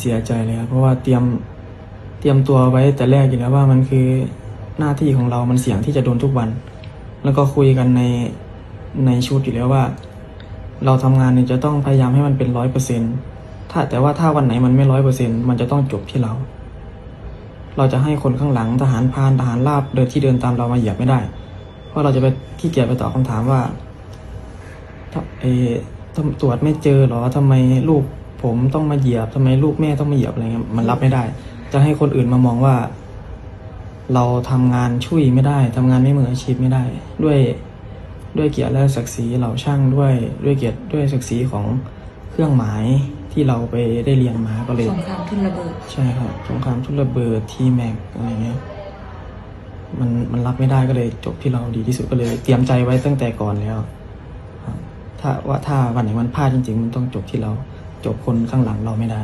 เสียใจเลยครับเพราะว่าเตรียมเตรียมตัวไว้แต่แรกอยู่แล้วว่ามันคือหน้าที่ของเรา มันเสี่ยงที่จะโดนทุกวัน แล้วก็คุยกันในในชุดอยู่แล้วว่า เราทำงานเนี่ยจะต้องพยายามให้มันเป็นร้อยเปอร์เซ็นถ้าแต่ว่าถ้าวันไหนมันไม่ร้อยเปอร์เซ็นมันจะต้องจบที่เรา เราจะให้คนข้างหลังทหารพานทหารราบเดินที่เดินตามเรามาเหยียบไม่ได้ เพราะเราจะไปขี้เกียจไปตอบคำถามว่าถ้าเออตำรวจไม่เจอหรอทำไมลูก ผมต้องมาเหยียบทำไมลูกแม่ต้องมาเหยียบอะไรเงี้ยมันรับไม่ได้ จะให้คนอื่นมามองว่า เราทำงานช่วยไม่ได้ทำงานไม่มืออาชีพไม่ได้ ด้วยด้วยเกียรติและศักดิ์ศรีเหล่าช่างด้วยด้วยเกียรติด้วยศักดิ์ศรีของเครื่องหมายที่เราไปได้เรียนมาก็เลยสงครามทุนระเบิดใช่ครับสงครามทุนระเบิดทีแม็กอะไรเงี้ยมันมันรับไม่ได้ก็เลยจบที่เราดีที่สุดก็เลย เตรียมใจไว้ตั้งแต่ก่อนแล้วครับถ้าว่าถ้าวันไหนมันพลาดจริง ๆ มันต้องจบที่เรา จบคนข้างหลังเราไม่ได้